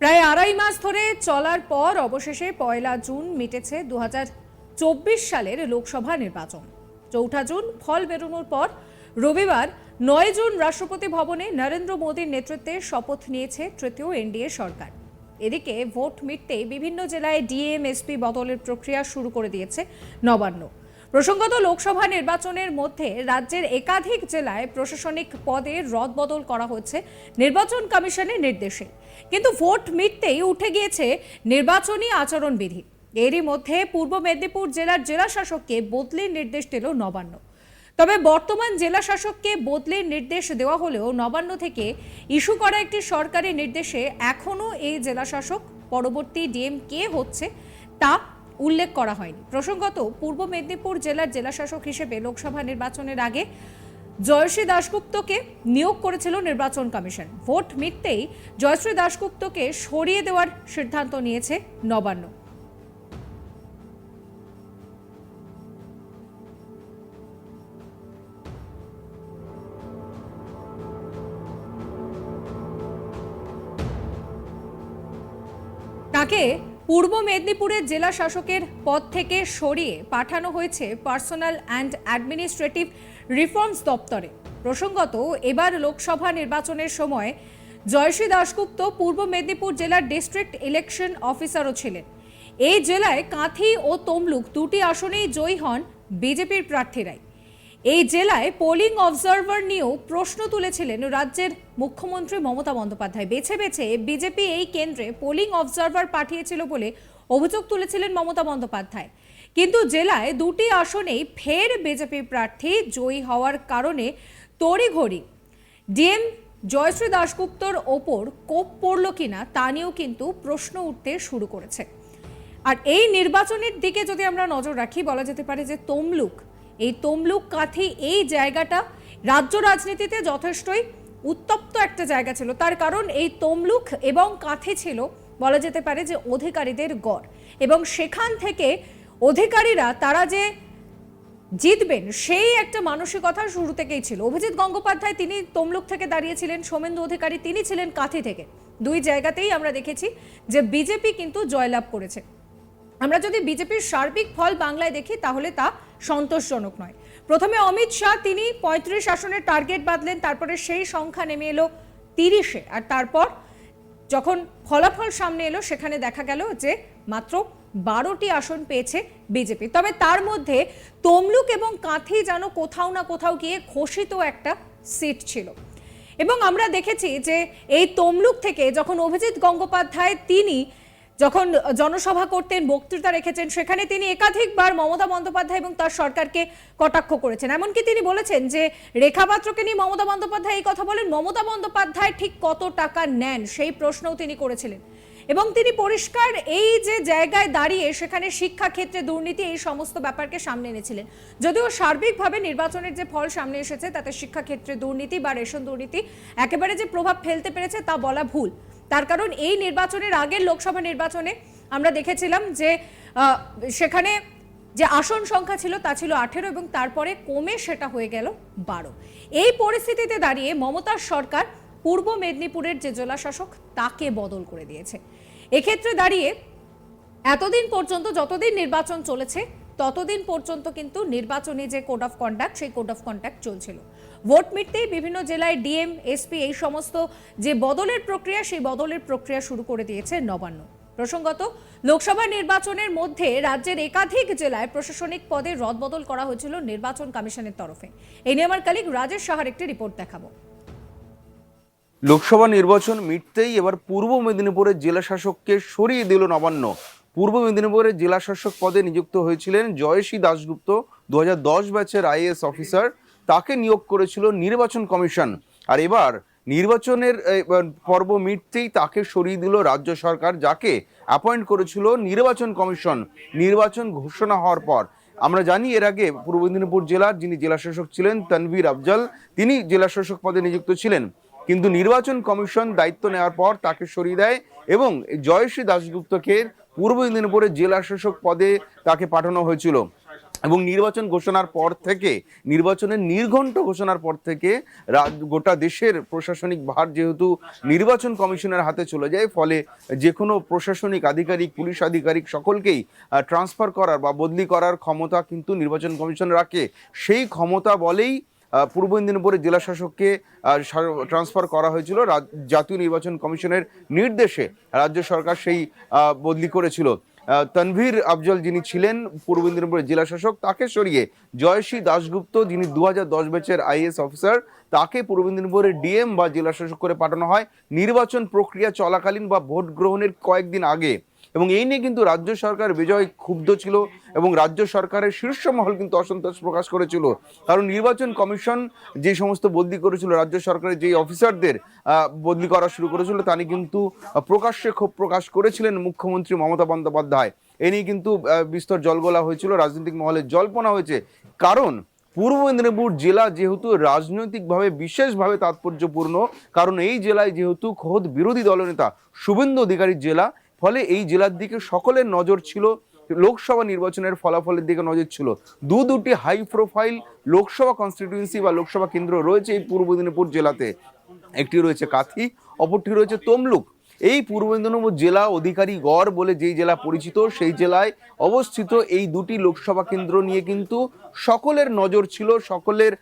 প্রায় আড়াই মাস ধরে চলার পর অবশেষে পয়লা জুন মিটেছে দু হাজার চব্বিশ সালের লোকসভা নির্বাচন। চৌঠা জুন ফল বেরোনোর পর রবিবার নয় জুন রাষ্ট্রপতি ভবনে নরেন্দ্র মোদীর নেতৃত্বে শপথ নিয়েছে তৃতীয় এনডিএ সরকার। এদিকে ভোট মিটতে বিভিন্ন জেলায় ডিএমএসপি বদলের প্রক্রিয়া শুরু করে দিয়েছে নবান্ন। প্রসঙ্গত লোকসভা নির্বাচনের মধ্যে রাজ্যের একাধিক জেলায় প্রশাসনিক পদে রদবদল করা হচ্ছে নির্বাচন কমিশনের নির্দেশে। কিন্তু ভোট মিটতেই উঠে গিয়েছে নির্বাচনী আচরণবিধি। এরই মধ্যে পূর্ব মেদিনীপুর জেলার জেলা শাসককে বদলির নির্দেশ দিল নবান্ন। তবে বর্তমান জেলা শাসককে বদলির নির্দেশ দেওয়া হলেও নবান্ন থেকে ইস্যু করা একটি সরকারি নির্দেশে এখনও এই জেলা শাসক পরবর্তী ডিএম কে হচ্ছে, তা উল্লেখ করা হয়নি। প্রসঙ্গত, পূর্ব মেদিনীপুর জেলার জেলাশাসক হিসেবে লোকসভা নির্বাচনের আগে জয়শ্রী দাশগুপ্তকে নিয়োগ করেছিল নির্বাচন কমিশন। ভোট মিটতেই জয়শ্রী দাশগুপ্তকে সরিয়ে দেওয়ার সিদ্ধান্ত নিয়েছে নবান্ন। তাকে পূর্ব মেদিনীপুরের জেলা শাসকের পদ থেকে সরিয়ে পাঠানো হয়েছে পার্সোনাল অ্যান্ড অ্যাডমিনিস্ট্রেটিভ রিফর্মস দপ্তরে। প্রসঙ্গত, এবার লোকসভা নির্বাচনের সময় জয়শ্রী দাশগুপ্ত পূর্ব মেদিনীপুর জেলার ডিস্ট্রিক্ট ইলেকশন অফিসারও ছিলেন। এই জেলায় কাঁথি ও তমলুক দুটি আসনেই জয়ী হন বিজেপির প্রার্থীরাই। এই জেলায় পোলিং অবজারভার নিয়েও প্রশ্ন তুলেছিলেন রাজ্যের মুখ্যমন্ত্রী মমতা বন্দ্যোপাধ্যায়। বেছে বেছে বিজেপি এই কেন্দ্রে পোলিং অবজারভার পাঠিয়েছিল বলে অভিযোগ তুলেছিলেন মমতা বন্দ্যোপাধ্যায়। কিন্তু জেলায় দুটি আসনেই ফের বিজেপি প্রার্থী জয়ী হওয়ার কারণে তড়িঘড়ি। ডিএম জয়শ্রী দাশগুপ্তর ওপর কোপ পড়ল কিনা তা নিয়েও কিন্তু প্রশ্ন উঠতে শুরু করেছে। আর এই নির্বাচনের দিকে যদি আমরা নজর রাখি, বলা যেতে পারে যে তমলুক এই তমলুক কাঁথি এই জায়গাটা রাজ্য রাজনীতিতে যথেষ্টই উত্তপ্ত একটা জায়গা ছিল। তার কারণ এই তমলুক এবং কাঁথি ছিল, বলা যেতে পারে যে অধিকারীদের গড়। এবং সেখান থেকে অধিকারীরা তারা যে জিতবেন সেই একটা মানসিকতা শুরু থেকেই ছিল। অভিজিৎ গঙ্গোপাধ্যায় তিনি তমলুক থেকে দাঁড়িয়েছিলেন, সোমেন্দু অধিকারী তিনি ছিলেন কাঁথি থেকে। দুই জায়গাতেই আমরা দেখেছি যে বিজেপি কিন্তু জয়লাভ করেছে। আমরা যদি বিজেপির সার্বিক ফল বাংলায় দেখি, তাহলে তা সন্তোষজনক নয়। প্রথমে অমিত শাহ, তিনি পঁয়ত্রিশ আসনের টার্গেট বাঁধলেন, তারপরে সেই সংখ্যা নেমে এলো তিরিশে। আর তারপর যখন ফলাফল সামনে এলো, সেখানে দেখা গেল যে মাত্র বারোটি আসন পেয়েছে বিজেপি। তবে তার মধ্যে তমলুক এবং কাঁথি যেন কোথাও না কোথাও গিয়ে ঘোষিত একটা সিট ছিল। এবং আমরা দেখেছি যে এই তমলুক থেকে যখন অভিজিৎ গঙ্গোপাধ্যায়, তিনি যখন জনসভা করতেন, বক্তৃতা রেখেছেন, সেখানে তিনি একাধিকবার মমতা বন্দ্যোপাধ্যায় এবং তার সরকারকে কটাক্ষ করেছেন। এমনকি তিনি বলেছেন যে, রেখা পাত্রকে নিয়ে মমতা বন্দ্যোপাধ্যায় এই কথা বলেন, মমতা বন্দ্যোপাধ্যায় ঠিক কত টাকা নেন সেই প্রশ্নও তিনি করেছিলেন। এবং তিনি পরিষ্কার এই যে জায়গায় দাঁড়িয়ে সেখানে শিক্ষা ক্ষেত্রে দুর্নীতি, এই সমস্ত ব্যাপারকে সামনে এনেছিলেন। যদিও সার্বিকভাবে নির্বাচনের যে ফল সামনে এসেছে, তাতে শিক্ষা ক্ষেত্রে দুর্নীতি বা রেশন দুর্নীতি একেবারে যে প্রভাব ফেলতে পেরেছে তা বলা ভুল। তার কারণ এই নির্বাচনের আগের লোকসভা নির্বাচনে আমরা দেখেছিলাম যে সেখানে যে আসন সংখ্যা ছিল তা ছিল আঠেরো এবং তারপরে কমে সেটা হয়ে গেল বারো। এই পরিস্থিতিতে দাঁড়িয়ে মমতার সরকার পূর্ব মেদিনীপুরের যে জেলা শাসক তাকে বদল করে দিয়েছে। এক্ষেত্রে দাঁড়িয়ে এতদিন পর্যন্ত যতদিন নির্বাচন চলেছে ততদিন পর্যন্ত কিন্তু নির্বাচনী যে কোড অফ কন্ডাক্ট, সেই কোড অফ কন্ডাক্ট চলছিল। ভোট মিটতেই বিভিন্ন জেলায় ডিএম, এসপি এই সমস্ত যে বদলের প্রক্রিয়া, সেই বদলের প্রক্রিয়া শুরু করে দিয়েছে নবান্ন। প্রসঙ্গত, লোকসভা নির্বাচনের মধ্যে রাজ্যের একাধিক জেলায় প্রশাসনিক পদে রদবদল করা হয়েছিল নির্বাচন কমিশনের তরফে। এই নিয়ে আমার কালিক রাজেশ সাহার একটি রিপোর্ট দেখাবো। লোকসভা নির্বাচন মিটতেই এবার পূর্ব মেদিনীপুরের জেলা শাসককে সরিয়ে দিল নবান্ন। পূর্ব মেদিনীপুরের জেলা শাসক পদে নিযুক্ত হয়েছিলেন জয়শ্রী দাশগুপ্ত দু হাজার দশ ব্যাচের আইএএস অফিসার। তাকে নিয়োগ করেছিল নির্বাচন কমিশন। আর এবার নির্বাচনের পর্ব মিটতেই তাকে সরিয়ে দিল রাজ্য সরকার, যাকে অ্যাপয়েন্ট করেছিল নির্বাচন কমিশন। নির্বাচন ঘোষণা হওয়ার পর। আমরা জানি এর আগে পূর্ব মেদিনীপুর জেলার যিনি জেলা শাসক ছিলেন, তানভীর আফজাল, তিনি জেলা শাসক পদে নিযুক্ত ছিলেন। কিন্তু নির্বাচন কমিশন দায়িত্ব নেওয়ার পর তাকে সরিয়ে দেয় এবং জয়শ্রী দাশগুপ্তকে পূর্ব মেদিনীপুরের জেলা শাসক পদে তাকে পাঠানো হয়েছিল। এবং নির্বাচন ঘোষণার পর থেকে, নির্বাচনের নির্ঘণ্ট ঘোষণার পর থেকে গোটা দেশের প্রশাসনিক ভার যেহেতু নির্বাচন কমিশনের হাতে চলে যায়, ফলে যে কোনো প্রশাসনিক আধিকারিক, পুলিশ আধিকারিক সকলকেই ট্রান্সফার করার বা বদলি করার ক্ষমতা কিন্তু নির্বাচন কমিশন রাখে। সেই ক্ষমতা বলেই পূর্ব মেদিনীপুরের জেলা শাসককে ট্রান্সফার করা হয়েছিল। জাতীয় নির্বাচন কমিশনের নির্দেশে রাজ্য সরকার সেই বদলি করেছিল। তনভীর আফজল যিনি ছিলেন পূর্ব মেদিনীপুরের জেলা শাসক তাকে সরিয়ে জয়শ্রী দাশগুপ্ত যিনি দু হাজার দশ ব্যাচের আইএস অফিসার, তাকে পূর্ব মেদিনীপুরের ডিএম বা জেলা শাসক করে পাঠানো হয়। নির্বাচন প্রক্রিয়া চলাকালীন বা ভোট গ্রহণের কয়েকদিন আগে। এবং এই নিয়ে কিন্তু রাজ্য সরকার বিজয় ক্ষুব্ধ ছিল এবং রাজ্য সরকারের শীর্ষ মহল কিন্তু অসন্তোষ প্রকাশ করেছিল। কারণ নির্বাচন কমিশন যে সমস্ত বদলি করেছিল, রাজ্য সরকারের যেই অফিসারদের বদলি করা শুরু করেছিল তা কিন্তু প্রকাশ্যে ক্ষোভ প্রকাশ করেছিলেন মুখ্যমন্ত্রী মমতা বন্দ্যোপাধ্যায়। এ নিয়ে কিন্তু বিস্তর জলগোলা হয়েছিল, রাজনৈতিক মহলে জল্পনা হয়েছে। কারণ পূর্ব মেদিনীপুর জেলা যেহেতু রাজনৈতিকভাবে বিশেষভাবে তাৎপর্যপূর্ণ, কারণ এই জেলায় যেহেতু খোদ বিরোধী দলনেতা শুভেন্দু অধিকারীর জেলা ফলে এই জেলার দিকে সকলের নজর ছিল, লোকসভা নির্বাচনের ফলাফলের দিকে নজর ছিল। দু দুটি হাই প্রোফাইল লোকসভা কনস্টিটিউয়েন্সি বা লোকসভা কেন্দ্র রয়েছে এই পূর্ব মেদিনীপুর জেলাতে। একটি রয়েছে কাথি, অপরটি রয়েছে তমলুক। এই পূর্ব মেদিনীপুর জেলা অধিকারী গড় বলে যেই জেলা পরিচিত, সেই জেলায় অবস্থিত এই দুটি লোকসভা কেন্দ্র নিয়ে কিন্তু সকলের নজর ছিল, সকলের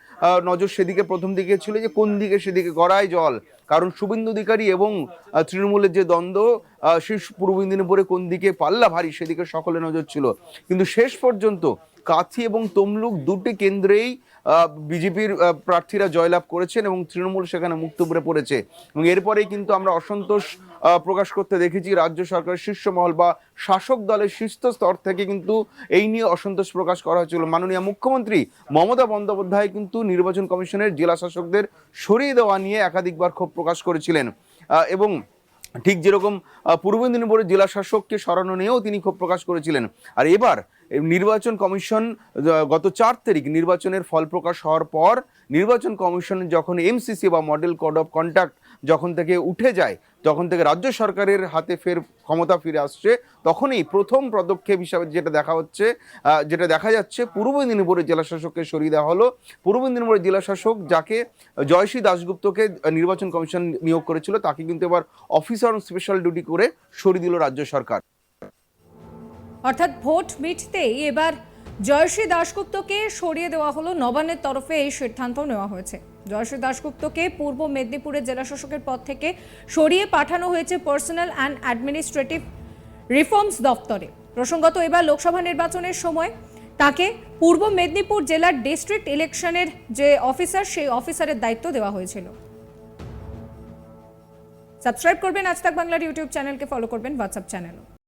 নজর সেদিকে প্রথম দিকে ছিল যে কোন দিকে সেদিকে গড়ায় জল। কারণ শুভেন্দু অধিকারী এবং তৃণমূলের যে দ্বন্দ্ব সেই পূর্ব মেদিনীপুরে কোন দিকে পাল্লা ভারী সেদিকে সকলে নজর ছিল। কিন্তু শেষ পর্যন্ত কাথি এবং তমলুক দুটি কেন্দ্রেই বিজেপির প্রার্থীরা জয়লাভ করেছেন এবং তৃণমূল সেখানে মুক্ত করে পড়েছে। এবং এরপরেই কিন্তু আমরা অসন্তোষ প্রকাশ করতে দেখেছি, রাজ্য সরকারের শীর্ষ মহল বা শাসক দলের শীর্ষ স্তর থেকে কিন্তু এই নিয়ে অসন্তোষ প্রকাশ করা হয়েছিল। মাননীয় মুখ্যমন্ত্রী মমতা বন্দ্যোপাধ্যায় কিন্তু নির্বাচন কমিশনের জেলা শাসকদের সরিয়ে দেওয়া নিয়ে একাধিকবার ক্ষোভ প্রকাশ করেছিলেন। এবং ঠিক যেরকম পূর্ব মেদিনীপুরের জেলা শাসককে সরানো নিয়েও তিনি ক্ষোভ প্রকাশ করেছিলেন। আর এবার নির্বাচন কমিশন গত চার তারিখ নির্বাচনের ফল প্রকাশ হওয়ার পর নির্বাচন কমিশন যখন এমসিসি বা মডেল কোড অফ কন্ডাক্ট যখন থেকে উঠে যায়, তখন থেকে রাজ্য সরকারের হাতে ফের ক্ষমতা ফিরে আসছে, তখনই প্রথম পদক্ষেপ হিসাবে যেটা দেখা হচ্ছে যেটা দেখা যাচ্ছে, পূর্ব মেদিনীপুরের জেলা শাসককে সরিয়ে দেওয়া হলো। পূর্ব মেদিনীপুরের জেলা শাসক যাকে জয়শ্রী দাশগুপ্তকে নির্বাচন কমিশন নিয়োগ করেছিল, তাকে কিন্তু এবার অফিসার স্পেশাল ডিউটি করে সরিয়ে দিল রাজ্য সরকার। অর্থাৎ ভোট মিটতেই এবার জয়শ্রী দাশগুপ্তকে সরিয়ে দেওয়া হলো, নবান্নের তরফে এই সিদ্ধান্ত নেওয়া হয়েছে। জয়শ্রী দাশগুপ্তকে পূর্ব মেদিনীপুরের জেলা শাসকের পদ থেকে সরিয়ে পাঠানো হয়েছে পার্সোনাল অ্যান্ড অ্যাডমিনিস্ট্রেটিভ রিফর্মস দপ্তরে। প্রসঙ্গত এবার লোকসভা নির্বাচনের সময় তাকে পূর্ব মেদিনীপুর জেলার ডিস্ট্রিক্ট ইলেকশনের যে অফিসার সেই অফিসারের দায়িত্ব দেওয়া হয়েছিল। সাবস্ক্রাইব করবেন আজ তাক বাংলার ইউটিউব চ্যানেলকে ফলো করবেন হোয়াটসঅ্যাপ চ্যানেলও